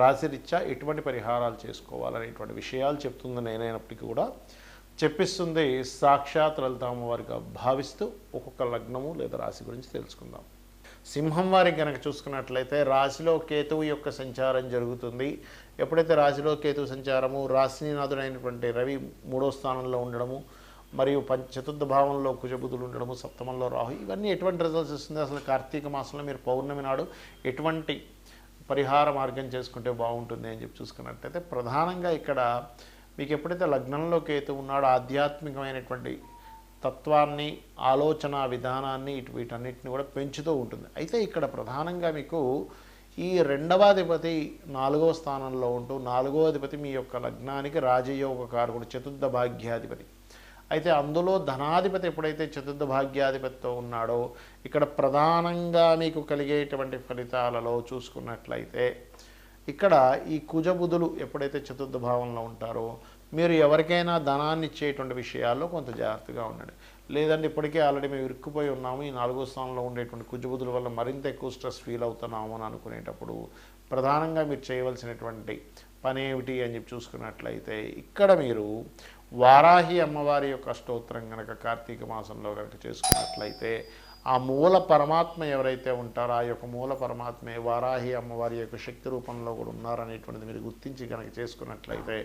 రాశిరీత్యా ఎటువంటి పరిహారాలు చేసుకోవాలనేటువంటి విషయాలు చెప్తుంది నేనైనప్పటికీ కూడా. చెప్పిస్తుంది సాక్షాత్ లలితామ్మవారిగా భావిస్తూ ఒక్కొక్క లగ్నము లేదా రాశి గురించి తెలుసుకుందాం. సింహం వారికి కనుక చూసుకున్నట్లయితే రాశిలో కేతువు యొక్క సంచారం జరుగుతుంది. ఎప్పుడైతే రాశిలో కేతువు సంచారము రాశినాథుడైనటువంటి రవి మూడో స్థానంలో ఉండడము మరియు పంచ చతుర్థ భావంలో కుజబుధులు ఉండడము సప్తమంలో రాహు ఇవన్నీ ఎటువంటి రిజల్ట్స్ ఇస్తుంది? అసలు కార్తీక మాసంలో మీరు పౌర్ణమి నాడు ఎటువంటి పరిహార మార్గం చేసుకుంటే బాగుంటుంది అని చెప్పి చూసుకున్నట్లయితే ప్రధానంగా ఇక్కడ మీకు ఎప్పుడైతే లగ్నంలో కేతు ఉన్నాడో ఆధ్యాత్మికమైనటువంటి తత్వాన్ని ఆలోచన విధానాన్ని ఇటు వీటన్నిటిని కూడా పెంచుతూ ఉంటుంది. అయితే ఇక్కడ ప్రధానంగా మీకు ఈ రెండవ అధిపతి నాలుగవ స్థానంలో ఉంటూ నాలుగో అధిపతి మీ యొక్క లగ్నానికి రాజయోగ కారకుడు చతుర్థ భాగ్యాధిపతి. అయితే అందులో ధనాధిపతి ఎప్పుడైతే చతుర్థ భాగ్యాధిపతితో ఉన్నాడో ఇక్కడ ప్రధానంగా మీకు కలిగేటువంటి ఫలితాలలో చూసుకున్నట్లయితే ఇక్కడ ఈ కుజబుధులు ఎప్పుడైతే చతుర్థ భావంలో ఉంటారో మీరు ఎవరికైనా ధనాన్ని ఇచ్చేటువంటి విషయాల్లో కొంత జాగ్రత్తగా ఉండండి. లేదంటే ఇప్పటికే ఆల్రెడీ మేము ఇరుక్కుపోయి ఉన్నాము ఈ నాలుగో స్థానంలో ఉండేటువంటి కుజబుధుల వల్ల మరింత ఎక్కువ స్ట్రెస్ ఫీల్ అవుతున్నాము అని అనుకునేటప్పుడు ప్రధానంగా మీరు చేయవలసినటువంటి పని ఏమిటి అని చెప్పి చూసుకున్నట్లయితే ఇక్కడ మీరు వారాహి అమ్మవారి యొక్క స్తోత్రం కనుక కార్తీక మాసంలో కనుక చేసుకున్నట్లయితే ఆ మూల పరమాత్మ ఎవరైతే ఉంటారో ఆ యొక్క మూల పరమాత్మే వారాహి అమ్మవారి యొక్క శక్తి రూపంలో కూడా ఉన్నారనేటువంటిది మీరు గుర్తించి కనుక చేసుకున్నట్లయితే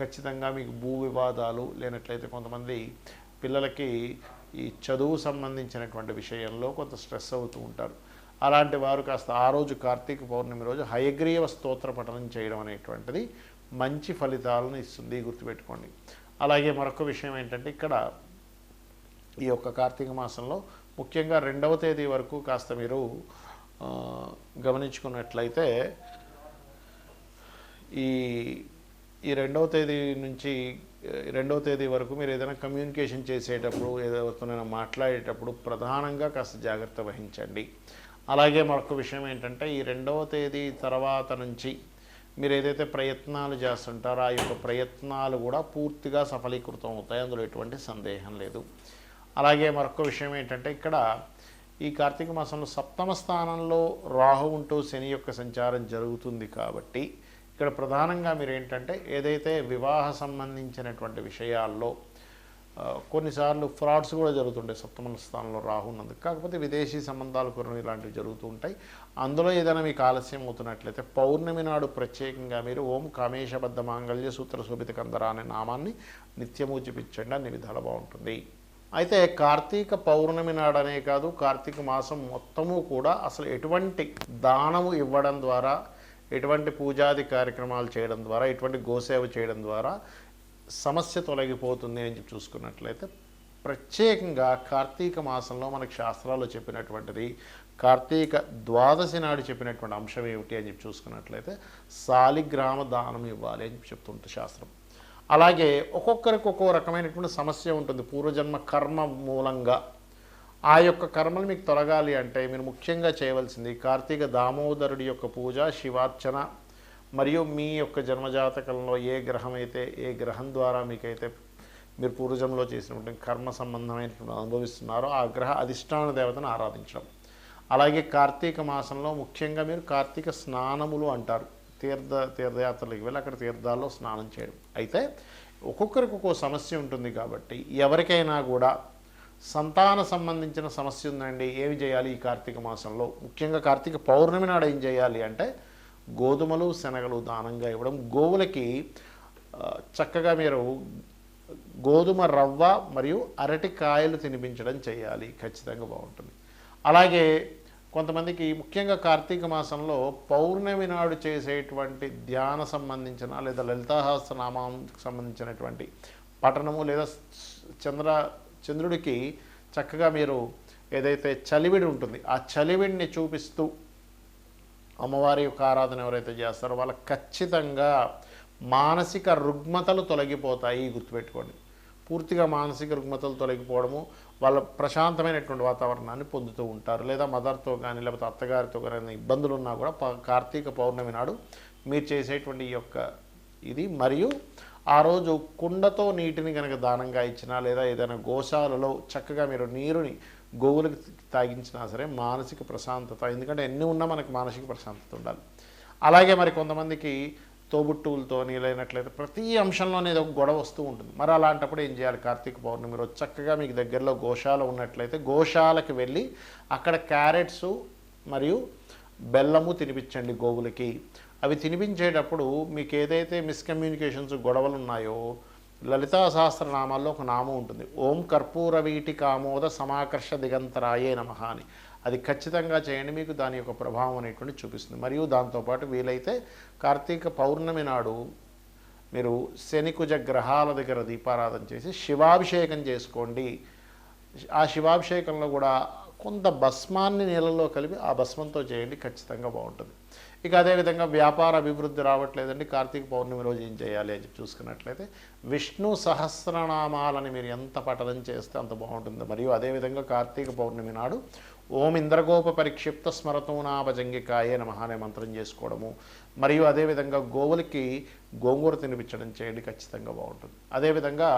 ఖచ్చితంగా మీకు భూ వివాదాలు లేనట్లయితే కొంతమంది పిల్లలకి ఈ చదువు సంబంధించినటువంటి విషయంలో కొంత స్ట్రెస్ అవుతూ ఉంటారు. అలాంటి వారు కాస్త ఆ రోజు కార్తీక పౌర్ణమి రోజు హయగ్రీవ స్తోత్ర పఠనం చేయడం అనేటువంటిది మంచి ఫలితాలను ఇస్తుంది. గుర్తుపెట్టుకోండి. అలాగే మరొక విషయం ఏంటంటే ఇక్కడ ఈ యొక్క కార్తీక మాసంలో ముఖ్యంగా రెండవ తేదీ వరకు కాస్త మీరు గమనించుకున్నట్లయితే ఈ ఈ రెండవ తేదీ నుంచి రెండవ తేదీ వరకు మీరు ఏదైనా కమ్యూనికేషన్ చేసేటప్పుడు ఏదైనా మాట్లాడేటప్పుడు ప్రధానంగా కాస్త జాగ్రత్త వహించండి. అలాగే మరొక విషయం ఏంటంటే ఈ రెండవ తేదీ తర్వాత నుంచి మీరు ఏదైతే ప్రయత్నాలు చేస్తుంటారో ఆ యొక్క ప్రయత్నాలు కూడా పూర్తిగా సఫలీకృతం అవుతాయి. అందులో ఎటువంటి సందేహం లేదు. అలాగే మరొక విషయం ఏంటంటే ఇక్కడ ఈ కార్తీక మాసంలో సప్తమ స్థానంలో రాహు ఉంటూ శని యొక్క సంచారం జరుగుతుంది కాబట్టి ఇక్కడ ప్రధానంగా మీరు ఏంటంటే ఏదైతే వివాహ సంబంధించినటువంటి విషయాల్లో కొన్నిసార్లు ఫ్రాడ్స్ కూడా జరుగుతుంటాయి సప్తమ స్థానంలో రాహు ఉన్నందుకు. కాకపోతే విదేశీ సంబంధాలు కొన్ని ఇలాంటివి జరుగుతూ ఉంటాయి. అందులో ఏదైనా మీకు ఆలస్యం అవుతున్నట్లయితే పౌర్ణమి నాడు ప్రత్యేకంగా మీరు ఓం కామేశబద్ధ మాంగళ్య సూత్ర శోభిత కందర అనే నామాన్ని నిత్యము చూపించండి అన్ని విధాలు బాగుంటుంది. అయితే కార్తీక పౌర్ణమి నాడనే కాదు కార్తీక మాసం మొత్తము కూడా అసలు ఎటువంటి దానము ఇవ్వడం ద్వారా ఎటువంటి పూజాది కార్యక్రమాలు చేయడం ద్వారా ఎటువంటి గోసేవ చేయడం ద్వారా సమస్య తొలగిపోతుంది అని చెప్పి చూసుకున్నట్లయితే ప్రత్యేకంగా కార్తీక మాసంలో మనకు శాస్త్రాల్లో చెప్పినటువంటిది కార్తీక ద్వాదశి నాడు చెప్పినటువంటి అంశం ఏమిటి అని చెప్పి చూసుకున్నట్లయితే సాలిగ్రామ దానం ఇవ్వాలి అని చెప్పి చెప్తుంటుంది శాస్త్రం. అలాగే ఒక్కొక్కరికి ఒక్కో రకమైనటువంటి సమస్య ఉంటుంది. పూర్వజన్మ కర్మ మూలంగా ఆ యొక్క కర్మలు మీకు తొలగాలి అంటే మీరు ముఖ్యంగా చేయవలసింది కార్తీక దామోదరుడి యొక్క పూజ శివార్చన మరియు మీ యొక్క జన్మజాతకంలో ఏ గ్రహం అయితే ఏ గ్రహం ద్వారా మీకైతే మీరు పూర్వజంలో చేసినటువంటి కర్మ సంబంధమైనటువంటి అనుభవిస్తున్నారో ఆ గ్రహ అధిష్టాన దేవతను ఆరాధించడం. అలాగే కార్తీక మాసంలో ముఖ్యంగా మీరు కార్తీక స్నానములు అంటారు. తీర్థ తీర్థయాత్రలకు వెళ్ళి అక్కడ తీర్థాల్లో స్నానం చేయడం. అయితే ఒక్కొక్కరికి ఒక్కో సమస్య ఉంటుంది కాబట్టి ఎవరికైనా కూడా సంతాన సంబంధించిన సమస్య ఉందండి. ఏమి చేయాలి ఈ కార్తీక మాసంలో? ముఖ్యంగా కార్తీక పౌర్ణమి నాడు ఏం చేయాలి అంటే గోధుమలు శనగలు దానంగా ఇవ్వడం. గోవులకి చక్కగా మీరు గోధుమ రవ్వ మరియు అరటి కాయలు తినిపించడం చేయాలి. ఖచ్చితంగా బాగుంటుంది. అలాగే కొంతమందికి ముఖ్యంగా కార్తీక మాసంలో పౌర్ణమి నాడు చేసేటువంటి ధ్యాన సంబంధించిన లేదా లలితాహాస్త్రనామానికి సంబంధించినటువంటి పఠనము లేదా చంద్ర చంద్రుడికి చక్కగా మీరు ఏదైతే చలివిడి ఉంటుంది ఆ చలివిడిని చూపిస్తూ అమ్మవారి యొక్క ఆరాధన ఎవరైతే చేస్తారో వాళ్ళకి ఖచ్చితంగా మానసిక రుగ్మతలు తొలగిపోతాయి గుర్తుపెట్టుకోండి. పూర్తిగా మానసిక రుగ్మతలు తొలగిపోవడము వాళ్ళ ప్రశాంతమైనటువంటి వాతావరణాన్ని పొందుతూ ఉంటారు. లేదా మదర్తో కానీ లేకపోతే అత్తగారితో కానీ ఇబ్బందులు ఉన్నా కూడా కార్తీక పౌర్ణమి నాడు మీరు చేసేటువంటి ఈ యొక్క ఇది. మరియు ఆ రోజు కుండతో నీటిని కనుక దానంగా ఇచ్చినా లేదా ఏదైనా గోశాలలో చక్కగా మీరు నీరుని గోవులకు తాగించినా సరే మానసిక ప్రశాంతత ఎందుకంటే ఎన్ని ఉన్నా మనకు మానసిక ప్రశాంతత ఉండాలి. అలాగే మరి కొంతమందికి తోబుట్టువులతో నీలైనట్లయితే ప్రతి అంశంలోనే ఏదో ఒక గొడవ వస్తూ ఉంటుంది. మరి అలాంటప్పుడు ఏం చేయాలి? కార్తీక పౌర్ణమి రోజు చక్కగా మీకు దగ్గరలో గోశాల ఉన్నట్లయితే గోశాలకు వెళ్ళి అక్కడ క్యారెట్స్ మరియు బెల్లము తినిపించండి గోవులకి. అవి తినిపించేటప్పుడు మీకు ఏదైతే మిస్కమ్యూనికేషన్స్ గొడవలు ఉన్నాయో లలితా సహస్రనామాల్లో ఒక నామం ఉంటుంది. ఓం కర్పూర వీటి కామోద సమాకర్ష దిగంతరాయే నమ అని. అది ఖచ్చితంగా చేయండి మీకు దాని యొక్క ప్రభావం అనేటువంటి చూపిస్తుంది. మరియు దాంతోపాటు వీలైతే కార్తీక పౌర్ణమి నాడు మీరు శనికుజ గ్రహాల దగ్గర దీపారాధన చేసి శివాభిషేకం చేసుకోండి. ఆ శివాభిషేకంలో కూడా కొంత భస్మాన్ని నీళ్ళలో కలిపి ఆ భస్మంతో చేయండి ఖచ్చితంగా బాగుంటుంది. ఇక అదేవిధంగా వ్యాపార అభివృద్ధి రావట్లేదండి. కార్తీక పౌర్ణమి రోజు ఏం చేయాలి అని చెప్పి చూసుకున్నట్లయితే విష్ణు సహస్రనామాలని మీరు ఎంత పఠనం చేస్తే అంత బాగుంటుంది. మరియు అదేవిధంగా కార్తీక పౌర్ణమి నాడు ఓం ఇంద్రగోప పరిక్షిప్త స్మరతూనాభజంగికాయే నమః అనే మంత్రం చేసుకోవడము. మరియు అదేవిధంగా గోవులకి గోంగూర తినిపించడం చేయండి. ఖచ్చితంగా బాగుంటుంది. అదేవిధంగా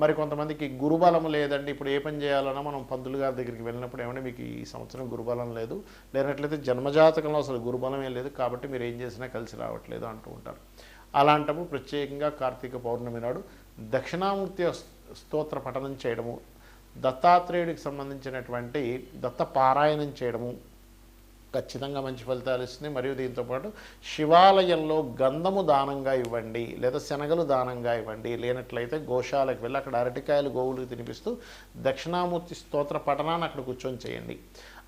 మరి కొంతమందికి గురుబలం లేదండి. ఇప్పుడు ఏ పని చేయాలన్నా మనం పంతులు గారి దగ్గరికి వెళ్ళినప్పుడు ఏమంటే మీకు ఈ సంవత్సరం గురుబలం లేదు. లేనట్లయితే జన్మజాతకంలో అసలు గురుబలం ఏం లేదు కాబట్టి మీరు ఏం చేసినా కలిసి రావట్లేదు అంటూ ఉంటారు. అలాంటప్పుడు ప్రత్యేకంగా కార్తీక పౌర్ణమి నాడు దక్షిణామూర్తి స్తోత్ర పఠనం చేయడము దత్తాత్రేయుడికి సంబంధించినటువంటి దత్త పారాయణం చేయడము ఖచ్చితంగా మంచి ఫలితాలు ఇస్తుంది మరియు దీంతోపాటు శివాలయంలో గంధము దానంగా ఇవ్వండి లేదా శనగలు దానంగా ఇవ్వండి. లేనట్లయితే గోశాలకు వెళ్ళి అక్కడ అరటికాయలు గోవులకు తినిపిస్తూ దక్షిణామూర్తి స్తోత్ర పఠనాన్ని అక్కడ కూర్చొని చేయండి.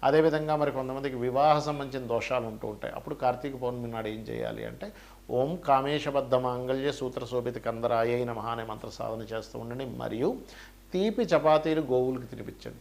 అదేవిధంగా మరి కొంతమందికి వివాహ సంబంధించిన దోషాలు ఉంటూ ఉంటాయి. అప్పుడు కార్తీక పౌర్ణమి నాడు ఏం చేయాలి అంటే ఓం కామేశబద్ధ మాంగళ్య సూత్ర శోభిత కందరాయ మహానే అనే మంత్ర సాధన చేస్తూ ఉండండి. మరియు తీపి చపాతీలు గోవులకు తినిపించండి.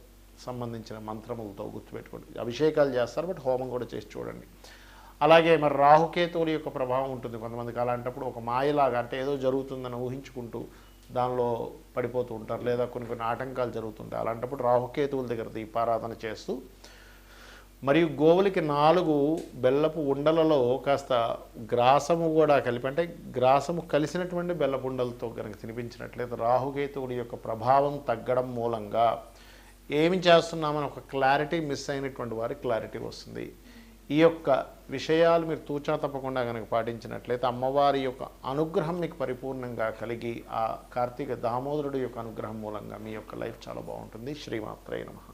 సంబంధించిన మంత్రములతో గుర్తుపెట్టుకోండి. అభిషేకాలు చేస్తారు బట్ హోమం కూడా చేసి చూడండి. అలాగే మరి రాహుకేతువుల యొక్క ప్రభావం ఉంటుంది. కొంతమందికి అలాంటప్పుడు ఒక మాయలాగా అంటే ఏదో జరుగుతుందని ఊహించుకుంటూ దానిలో పడిపోతూ ఉంటారు. లేదా కొన్ని కొన్ని ఆటంకాలు జరుగుతుంటాయి. అలాంటప్పుడు రాహుకేతువుల దగ్గర దీపారాధన చేస్తూ మరియు గోవులకి నాలుగు బెల్లపు ఉండలలో కాస్త గ్రాసము కూడా కలిపి అంటే గ్రాసము కలిసినటువంటి బెల్లపు ఉండలతో కనుక తినిపించినట్లయితే రాహుకేతువుడి యొక్క ప్రభావం తగ్గడం మూలంగా ఏమి చేస్తున్నామని ఒక క్లారిటీ మిస్ అయినటువంటి వారికి క్లారిటీ వస్తుంది. ఈ యొక్క విషయాలు మీరు తూచా తప్పకుండా కనుక పాటించినట్లయితే అమ్మవారి యొక్క అనుగ్రహం మీకు పరిపూర్ణంగా కలిగి ఆ కార్తీక దామోదరుడు యొక్క అనుగ్రహం మూలంగా మీ యొక్క లైఫ్ చాలా బాగుంటుంది. శ్రీమాత్రయ నమః.